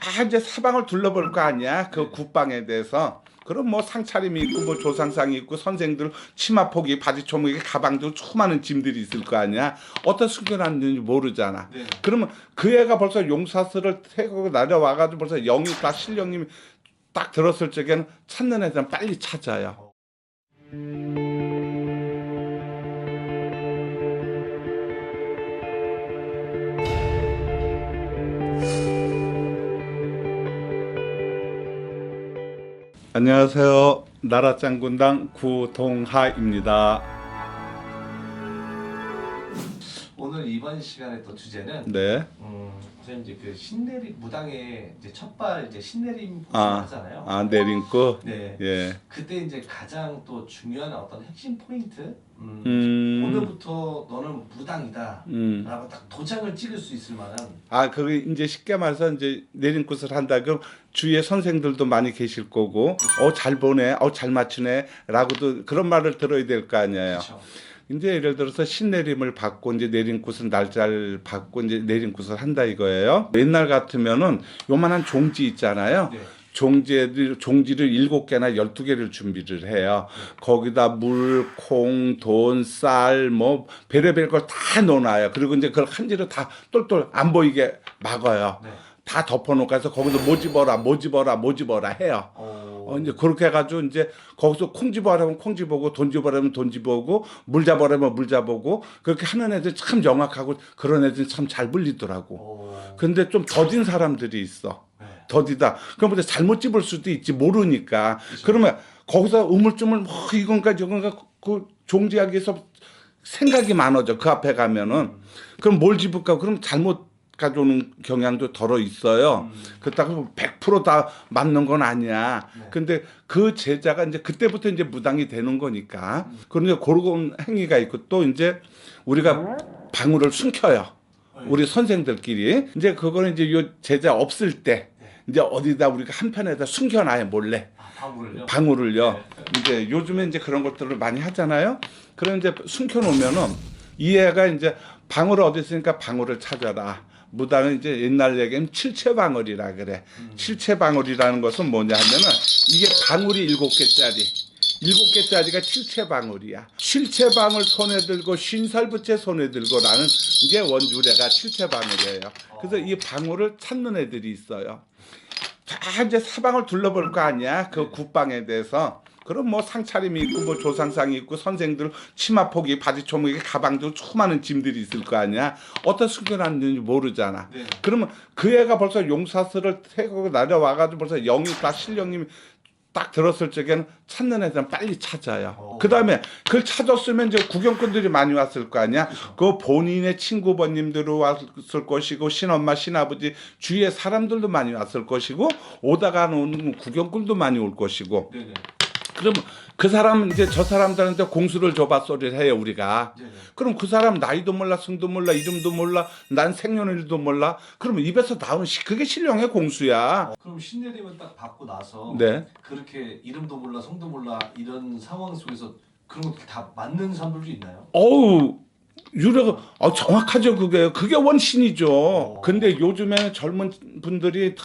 다 이제 사방을 둘러볼 거 아니야. 그 국방에 대해서. 그럼 뭐 상차림이 있고 뭐 조상상이 있고 선생들 치마폭이 바지초목이 가방도 수많은 짐들이 있을 거 아니야. 어떤 숨겨놨는지 모르잖아. 네. 그러면 그 애가 벌써 용사스를 태고 내려와가지고 벌써 영이 딱 신령님이 딱 들었을 적에는 찾는 애들은 빨리 찾아요 안녕하세요. 나라짱군당 구동하입니다. 오늘 이번 시간의 또 주제는 네. 음, 선생님 이제 그 신내림 무당의 이제 첫발 이제 신내림 아, 하잖아요. 아 내린고 네. 예. 그때 이제 가장 또 중요한 어떤 핵심 포인트. 음, 음. 오늘부터 너는 무당이다. 음. 라고 딱 도장을 찍을 수 있을 만한 아, 그게 이제 쉽게 말해서 이제 내린굿을 한다. 그럼 주위에 선생들도 많이 계실 거고, 어, 잘 보네, 어, 잘 맞추네, 라고도 그런 말을 들어야 될 거 아니에요. 그렇죠. 이제 예를 들어서 신내림을 받고 이제 내린굿을 날짜를 받고 이제 내린굿을 한다 이거예요. 옛날 같으면은 요만한 종지 있잖아요. 네. 종지를 종지를 일곱 개나 열두 개를 준비를 해요. 거기다 물, 콩, 돈, 쌀, 뭐 별의별 걸다 넣어놔요. 그리고 이제 그걸 한지로 다 똘똘 안 보이게 막아요. 네. 다 덮어놓고 해서 거기서 모집어라, 모집어라, 모집어라 해요. 어, 어, 이제 그렇게 해가지고 이제 거기서 콩 집어라면 콩 집어오고 돈 집어라면 돈 집어오고 물 잡아라면 물 잡아오고 그렇게 하는 애들 참 영악하고 그런 애들 참 잘 불리더라고. 어, 근데 좀 더딘 사람들이 있어. 네. 더디다. 그럼 근데 잘못 집을 수도 있지 모르니까. 그러면 거기서 우물쭈물 뭐 이건가 저건가 그 종지하기 위해서 생각이 많아져. 그 앞에 가면은. 그럼 뭘 집을까? 그럼 잘못 가져오는 경향도 덜어 있어요. 음. 그렇다고 100%다 맞는 건 아니야. 네. 근데 그 제자가 이제 그때부터 이제 무당이 되는 거니까. 그런데 그런 행위가 있고 또 이제 우리가 방울을 숨겨요. 우리 선생들끼리 이제 그거는 이제 요 제자 없을 때 이제 어디다 우리가 한 편에다 숨겨놔요 몰래 아, 방울을요? 방울을요. 이제 요즘에 이제 그런 것들을 많이 하잖아요. 그럼 이제 숨겨놓으면은 이 애가 이제 방울 어디 있으니까 방울을 찾아라. 무당은 이제 옛날 얘기는 칠체방울이라 그래. 칠체방울이라는 것은 뭐냐 하면은 이게 방울이 일곱 개짜리. 일곱 개짜리가 칠체방울이야. 칠체방울 손에 들고 신살부채 손에 들고라는 게 원주례가 칠체방울이에요. 그래서 이 방울을 찾는 애들이 있어요. 다 이제 사방을 둘러볼 거 아니야 그 국방에 대해서 그럼 뭐 상차림이 있고 뭐 조상상이 있고 선생들 치마폭이 바지초목이 가방도 수많은 짐들이 있을 거 아니야 어떤 숨겨놨는지 모르잖아 네. 그러면 그 애가 벌써 용사스를 태고 내려와가지고 벌써 영이 딱 신령님이 딱 들었을 적에는 찾는 애들은 빨리 찾아요. 어. 그 다음에 그걸 찾았으면 이제 구경꾼들이 많이 왔을 거 아니야. 그 본인의 친구 번님들이 왔을 것이고 신엄마 신아버지 주위에 사람들도 많이 왔을 것이고 오다가 오는 구경꾼도 많이 올 것이고 네네. 그럼 그 사람 이제 저 사람들한테 공수를 줘봐 소리를 해요 우리가. 네네. 그럼 그 사람 나이도 몰라 승도 몰라 이름도 몰라 난 생년일도 몰라 그러면 입에서 나오는 시- 그게 신령의 공수야. 어, 그럼 신내림을 딱 받고 나서 네. 그렇게 이름도 몰라 성도 몰라 이런 상황 속에서 그런 거다 맞는 사람들도 있나요? 어우 유래가 아, 정확하죠 그게 그게 원신이죠. 어. 근데 요즘에는 젊은 분들이 다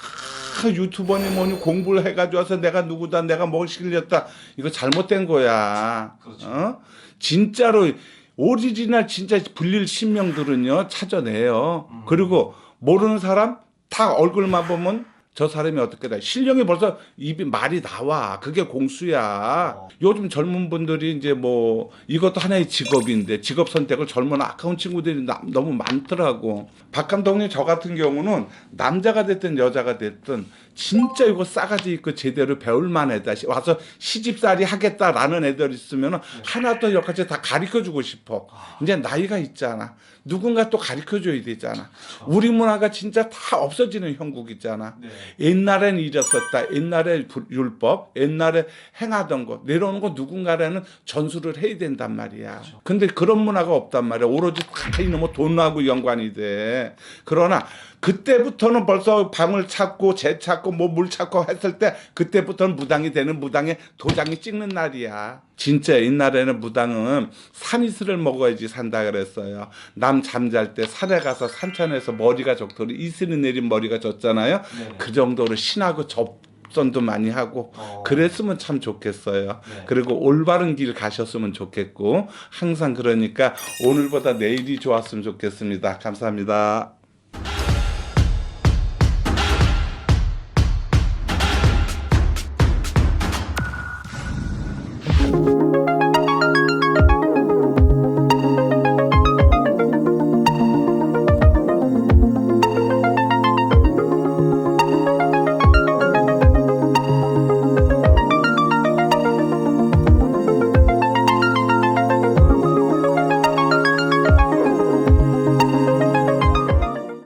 유튜버니 뭐니 공부를 해가지고 와서 내가 누구다 내가 뭘 실렸다 이거 잘못된 거야. 그렇죠. 어? 진짜로 오리지널 진짜 불릴 신명들은요 찾아내요. 음. 그리고 모르는 사람 다 얼굴만 보면 저 사람이 어떻게 돼? 신령이 벌써 입이 말이 나와. 그게 공수야. 어. 요즘 젊은 분들이 이제 뭐 이것도 하나의 직업인데 직업 선택을 젊은 아까운 친구들이 나- 너무 많더라고. 박 감독님 저 같은 경우는 남자가 됐든 여자가 됐든 진짜 이거 싸가지 있고 제대로 배울 만 하다. 와서 시집살이 하겠다라는 애들 있으면 하나 또 여기까지 다 가르쳐 주고 싶어. 이제 나이가 있잖아. 누군가 또 가르쳐 줘야 되잖아. 우리 문화가 진짜 다 없어지는 형국이잖아. 네. 옛날엔 이랬었다. 옛날에 불- 율법, 옛날에 행하던 거, 내려오는 거 누군가라는 전수를 해야 된단 말이야. 근데 그런 문화가 없단 말이야. 오로지 다 이놈의 돈하고 연관이 돼. 그러나 그때부터는 벌써 방을 찾고 재 찾고 뭐 물 찾고 했을 때 그때부터는 무당이 되는 무당의 도장이 찍는 날이야. 진짜 옛날에는 무당은 산이슬을 먹어야지 산다 그랬어요. 남 잠잘 때 산에 가서 산천에서 머리가 좋도록 이슬이 내린 머리가 좋잖아요. 네. 그 정도로 신하고 접 선도 많이 하고 어. 그랬으면 참 좋겠어요. 네. 그리고 올바른 길 가셨으면 좋겠고 항상 그러니까 오늘보다 내일이 좋았으면 좋겠습니다. 감사합니다.